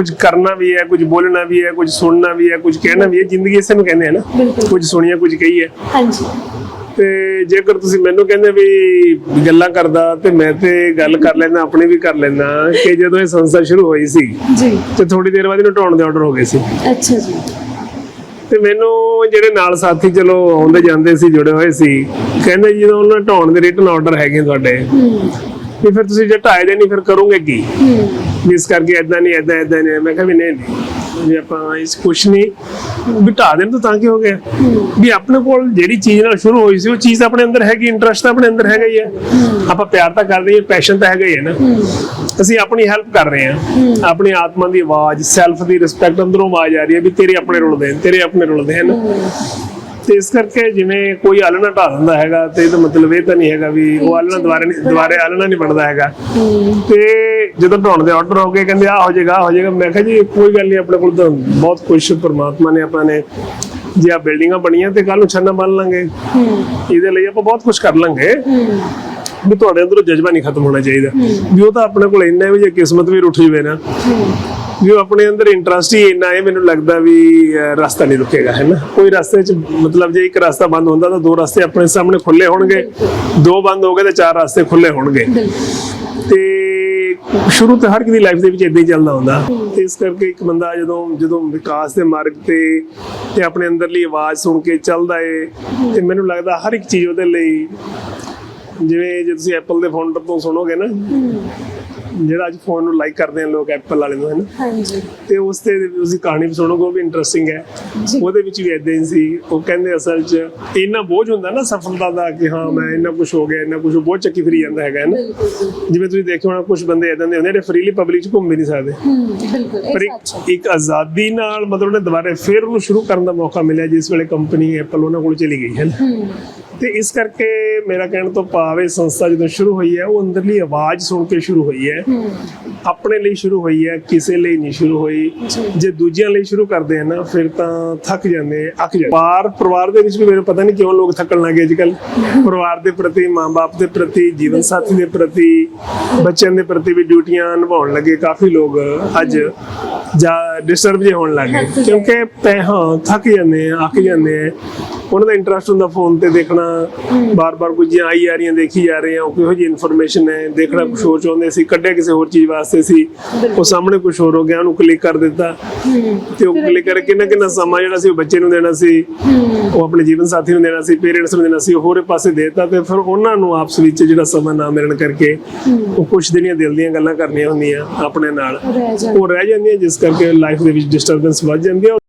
ਕੁਝ ਕਰਨਾ ਵੀ ਹੈ ਕੁਝ ਬੋਲਣਾ ਵੀ ਹੈ ਕੁਝ ਸੁਣਨਾ ਵੀ ਹੈ ਕੁਝ ਕਹਿਣਾ ਵੀ ਹੈ। ਜ਼ਿੰਦਗੀ ਇਸੇ ਨੂੰ ਕਹਿੰਦੇ ਆ ਨਾ। ਕੁਝ ਸੁਣੀਆ ਕੁਝ ਕਹੀ ਹੈ ਹਾਂਜੀ। ਤੇ ਜੇਕਰ ਤੁਸੀਂ ਮੈਨੂੰ ਕਹਿੰਦੇ ਵੀ ਗੱਲਾਂ ਕਰਦਾ ਤੇ ਮੈਂ ਤੇ ਗੱਲ ਕਰ ਲੈਂਦਾ ਆਪਣੀ ਵੀ ਕਰ ਲੈਂਦਾ ਕਿ ਜਦੋਂ ਇਹ ਸੰਸਥਾ ਸ਼ੁਰੂ ਹੋਈ ਸੀ ਜੀ। ਤੇ ਥੋੜੀ ਦੇਰ ਬਾਅਦ ਇਹਨੂੰ ਢਾਉਣ ਦੇ ਆਰਡਰ ਹੋ ਗਏ ਸੀ। ਅੱਛਾ ਜੀ। ਤੇ ਮੈਨੂੰ ਜਿਹੜੇ ਨਾਲ ਸਾਥੀ ਚਲੋ ਆਉਂਦੇ ਜਾਂਦੇ ਸੀ ਜੁੜੇ ਹੋਏ ਸੀ ਕਹਿੰਦੇ ਜੀ ਜਦੋਂ ਉਹਨਾਂ ਢਾਉਣ ਦੇ ਰਿਟਨ ਆਰਡਰ ਹੈਗੇ ਤੁਹਾਡੇ ਹੂੰ। ਵੀ ਫਿਰ ਤੁਸੀਂ ਜੇ ਢਾਏ ਦੇ ਨਹੀਂ ਫਿਰ ਕਰੋਗੇ ਕੀ? ਇਸ ਕਰਕੇ ਇਦਾਂ ਨਹੀਂ ਇਦਾਂ ਇਦਾਂ ਨਹੀਂ। ਮੈਂ ਕਿਹਾ ਵੀ ਨਹੀਂ ਨਹੀਂ। ਵੀ ਆਪਾਂ ਇਸ ਕੁਛ ਨਹੀਂ, ਵੀ ਦੇਣ ਤਾਂ ਤਾਂ ਕੀ ਹੋ ਗਿਆ? ਵੀ ਆਪਣੇ ਕੋਲ ਜਿਹੜੀ ਚੀਜ਼ ਨਾਲ ਸ਼ੁਰੂ ਹੋਈ ਸੀ, ਉਹ ਚੀਜ਼ ਆਪਣੇ ਅੰਦਰ ਹੈਗੀ ਇੰਟਰਸਟ ਆਪਣੇ ਅੰਦਰ ਹੈਗਾ ਹੀ ਹੈ। ਆਪਾਂ ਪਿਆਰ ਤਾਂ ਕਰਦੇ ਹਾਂ ਪੈਸ਼ਨ ਤਾਂ ਹੈਗਾ ਹੀ ਹੈ ਨਾ। ਅਸੀਂ ਆਪਣੀ ਹੈਲਪ ਕਰ ਰਹੇ ਹਾਂ। ਆਪਣੀ ਆਤਮਾ ਦੀ ਆਵਾਜ਼ ਸੈਲਫ ਦੀ ਰਿਸਪੈਕਟ ਅੰਦਰੋਂ ਆਵਾਜ਼ ਆ ਰਹੀ ਹੈ ਵੀ ਤੇਰੇ ਆਪਣੇ ਰੁਲਦੇ ਨੇ ਤੇਰੇ ਆਪਣੇ ਰੁਲਦੇ ਹਨ। ਤੇ ਇਸ ਕਰਕੇ ਜਿਵੇਂ ਕੋਈ ਆਲਣਾ ਢਾ ਦਿੰਦਾ ਹੈਗਾ ਤੇ ਇਹਦਾ ਮਤਲਬ ਇਹ ਤਾਂ ਨਹੀਂ ਹੈਗਾ ਵੀ ਉਹ ਆਲਣਾ ਦੁਬਾਰੇ ਨਹੀਂ ਦੁਬਾਰੇ ਆਲਣਾ ਨਹੀਂ ਬਣਦਾ ਹੈਗਾ। ਤੇ ਜਦੋਂ ਢਾਉਣ ਦੇ ਆਰਡਰ ਹੋ ਗਏ ਕਹਿੰਦੇ ਆ ਹੋ ਜਾਏਗਾ ਹੋ ਜਾਏਗਾ। ਮੈਂ ਕਿਹਾ ਜੀ ਕੋਈ ਗੱਲ ਨਹੀਂ ਆਪਣੇ ਕੋਲ ਤਾਂ ਬਹੁਤ ਕੁਝ ਪਰਮਾਤਮਾ ਨੇ ਆਪਾਂ ਨੇ ਜੇ ਆ ਬਿਲਡਿੰਗਾਂ ਬਣੀਆਂ ਤੇ ਕੱਲ ਨੂੰ ਛੰਨਾ ਬਣ ਲਾਂਗੇ। ਇਹਦੇ ਲਈ ਆਪਾਂ ਬਹੁਤ ਕੁਝ ਕਰ ਲਾਂਗੇ। ਵੀ ਤੁਹਾਡੇ ਅੰਦਰੋਂ ਜਜ਼ਬਾ ਨਹੀਂ ਖਤਮ ਹੋਣਾ ਚਾਹੀਦਾ। ਵੀ ਉਹ ਤਾਂ ਆਪਣੇ ਕੋਲ ਇੰਨਾ ਵੀ ਜੇ ਕਿਸਮਤ ਵੀ ਰੁੱਠ ਜਵੇ ਨਾ। ਵੀ ਉਹ ਆਪਣੇ ਅੰਦਰ ਇੰਟਰਸਟ ਹੀ ਇੰਨਾ ਹੈ, ਮੈਨੂੰ ਲੱਗਦਾ ਵੀ ਰਸਤਾ ਨਹੀਂ ਰੁਕੇਗਾ, ਹੈ ਨਾ? ਕੋਈ ਰਸਤੇ 'ਚ ਮਤਲਬ ਜੇ ਇੱਕ ਰਸਤਾ ਬੰਦ ਹੁੰਦਾ ਤਾਂ ਦੋ ਰਸਤੇ ਆਪਣੇ ਸਾਹਮਣੇ ਖੁੱਲੇ ਹੋਣਗੇ। ਦੋ ਬੰਦ ਹੋ ਗਏ ਤਾਂ ਚਾਰ ਰਸਤੇ ਖੁੱਲੇ ਹੋਣਗੇ। ਤੇ ਸ਼ੁਰੂ ਤੋਂ ਹਰ ਕਿਸੇ ਦੀ ਲਾਈਫ ਦੇ ਵਿੱਚ ਇਦਾਂ ਹੀ ਚੱਲਦਾ ਹੁੰਦਾ। ਤੇ ਇਸ ਕਰਕੇ ਇੱਕ ਬੰਦਾ ਜਦੋਂ ਜਦੋਂ ਵਿਕਾਸ ਦੇ ਮਾਰਗ ਤੇ ਤੇ ਆਪਣੇ ਅੰਦਰਲੀ ਆਵਾਜ਼ ਸੁਣ ਕੇ ਚੱਲਦਾ ਏ, ਤੇ ਮੈਨੂੰ ਲੱਗਦਾ ਹਰ ਇੱਕ ਚੀਜ਼ ਉਹਦੇ ਲਈ, ਜਿਵੇਂ ਜੇ ਤੁਸੀਂ ਐਪਲ ਦੇ ਫਾਊਂਡਰ ਤੋਂ ਸੁਣੋਗੇ ਨਾ ਜਿਹੜਾ ਅੱਜ ਫੋਨ ਨੂੰ ਲਾਈਕ ਕਰਦੇ ਆ ਲੋਕ ਐਪਲ ਵਾਲੇ ਨੂੰ ਹੈ ਨਾ? ਹਾਂਜੀ। ਤੇ ਉਸ ਤੇ ਉਸਦੀ ਕਹਾਣੀ ਵੀ ਸੁਣੋਗੇ ਉਹ ਵੀ ਇੰਟਰਸਟਿੰਗ ਹੈ। ਉਹਦੇ ਵਿੱਚ ਵੀ ਇਦਾਂ ਹੀ ਸੀ। ਉਹ ਕਹਿੰਦੇ ਅਸਲ 'ਚ ਇੰਨਾ ਬੋਝ ਹੁੰਦਾ ਨਾ ਸਫਲਤਾ ਦਾ ਕਿ ਹਾਂ ਮੈਂ ਇੰਨਾ ਕੁਝ ਹੋ ਗਿਆ ਇੰਨਾ ਕੁਝ ਬੋਝ ਚੱਕੀ ਫਿਰੀ ਜਾਂਦਾ ਹੈਗਾ ਹੈ ਨਾ? ਜਿਵੇਂ ਤੁਸੀਂ ਦੇਖਿਆ ਹੋਣਾ ਕੁਝ ਬੰਦੇ ਇਦਾਂ ਦੇ ਹੁੰਦੇ ਜਿਹੜੇ ਫ੍ਰੀਲੀ ਪਬਲਿਕ 'ਚ ਘੁੰਮ ਵੀ ਨਹੀਂ ਸਕਦੇ। ਹੂੰ ਬਿਲਕੁਲ ਪਰ ਇੱਕ ਇੱਕ ਆਜ਼ਾਦੀ ਨਾਲ ਮਤਲਬ ਉਹਨੇ ਦੁਬਾਰਾ ਫਿਰ ਉਹਨੂੰ ਸ਼ੁਰੂ ਕਰਨ ਦਾ ਮੌਕਾ ਮਿਲਿਆ ਜਿਸ ਵੇਲੇ ਕੰਪਨੀ ਐਪਲ ਉਹਨਾਂ ਕੋਲ ਚਲੀ ਗਈ ਹੈ ਨਾ? ਹੂੰ। ਤੇ ਇਸ ਕਰਕੇ ਮੇਰਾ ਕਹਿਣ ਤੋਂ ਭਾਵ ਇਹ ਸੰਸਥਾ ਜਦੋਂ ਸ਼ੁਰੂ ਹੋਈ ਹੈ ਉਹ ਅੰਦਰਲੀ ਆਵਾਜ਼ ਸੁਣ ਕੇ ਸ਼ੁਰੂ ਹੋਈ ਹੈ। ਆਪਣੇ ਲਈ ਸ਼ੁਰੂ ਹੋਈ ਹੈ ਕਿਸੇ ਲਈ ਨਹੀਂ ਸ਼ੁਰੂ ਹੋਈ। ਜੀ। ਦੂਜਿਆਂ ਲਈ ਸ਼ੁਰੂ ਕਰਦੇ ਆ ਨਾ ਫਿਰ ਤਾਂ ਥੱਕ ਜਾਂਦੇ ਅੱਕ ਜਾਂਦੇ। ਪਰਿਵਾਰ ਪਰਿਵਾਰ ਦੇ ਵਿੱਚ ਵੀ ਮੈਨੂੰ ਪਤਾ ਨਹੀਂ ਕਿਉਂ ਲੋਕ ਥੱਕਣ ਲੱਗੇ ਅੱਜ ਕੱਲ ਪਰਿਵਾਰ ਦੇ ਪ੍ਰਤੀ ਮਾਂ-ਬਾਪ ਦੇ ਪ੍ਰਤੀ ਜੀਵਨ ਸਾਥੀ ਦੇ ਪ੍ਰਤੀ ਬੱਚਿਆਂ ਦੇ ਪ੍ਰਤੀ ਵੀ ਡਿਊਟੀਆਂ ਨਿਭਾਉਣ ਲੱਗੇ ਕਾਫੀ ਲੋਕ ਅੱਜ ਜਾਂ ਡਿਸਟਰਬ ਜੇ ਹੋਣ ਲੱਗੇ। ਕਿਉਂਕਿ ਪੈ ਹਾਂ ਥੱਕ ਜਾਂਦੇ ਆ ਅੱਕ ਜਾਂਦੇ। ਆ ਉਹਨਾਂ ਦਾ ਇੰਟਰਸਟ ਹੁੰਦਾ ਫੋਨ ਤੇ ਦੇਖਣਾ ਬਾਰ-ਬਾਰ ਕੁਝ ਆਈ ਆ ਰਹੀਆਂ ਦੇਖੀ ਜਾ ਰਹੇ ਆ ਉਹ ਕਿਹੋ ਜਿਹੀ ਇਨਫੋਰਮੇਸ਼ਨ ਹੈ? ਦੇਖਣਾ ਕੁਝ ਹੋਰ ਚਾਹੁੰਦੇ ਸੀ ਕੱਢਿਆ ਕਿਸੇ ਹੋਰ ਚੀਜ਼ ਵਾਸਤੇ ਸੀ। ਉਹ ਸਾਹਮਣੇ ਕੁਝ ਹੋਰ ਹੋ ਗਿਆ ਉਹਨੂੰ ਕਲਿੱਕ ਕਰ ਦਿੱਤਾ। ਤੇ ਉਹ ਕਲਿੱਕ ਕਰਕੇ ਕਿੰਨਾ ਕਿੰਨਾ ਸਮਾਂ ਜਿਹੜਾ ਸੀ ਉਹ ਬੱਚੇ ਨੂੰ ਦੇਣਾ ਸੀ। ਉਹ ਆਪਣੇ ਜੀਵਨ ਸਾਥੀ ਨੂੰ ਦੇਣਾ ਸੀ ਪੇਰੈਂਟਸ ਨੂੰ ਦੇਣਾ ਸੀ ਉਹ ਹੋਰੇ ਪਾਸੇ ਦੇਤਾ ਤੇ ਫਿਰ ਉਹਨਾਂ ਨੂੰ ਆਪਸ ਵਿੱਚ ਜਿਹੜਾ ਸਮਾਂ ਨਾ ਮਿਲਣ ਕਰਕੇ ਉਹ ਕੁਝ ਦਿਨੀਆਂ ਦਿਲ ਦੀਆਂ ਗੱਲਾਂ ਕਰਨੀਆਂ ਹੁੰਦੀਆਂ ਆਪਣੇ ਨਾਲ। ਉਹ ਰਹਿ ਜਾਂਦੀਆਂ ਜਿਸ ਕਰਕੇ ਲਾਈਫ ਦੇ ਵਿੱਚ ਡਿਸਟਰਬੈਂਸ ਵੱਧ ਜਾਂਦੀ ਹੈ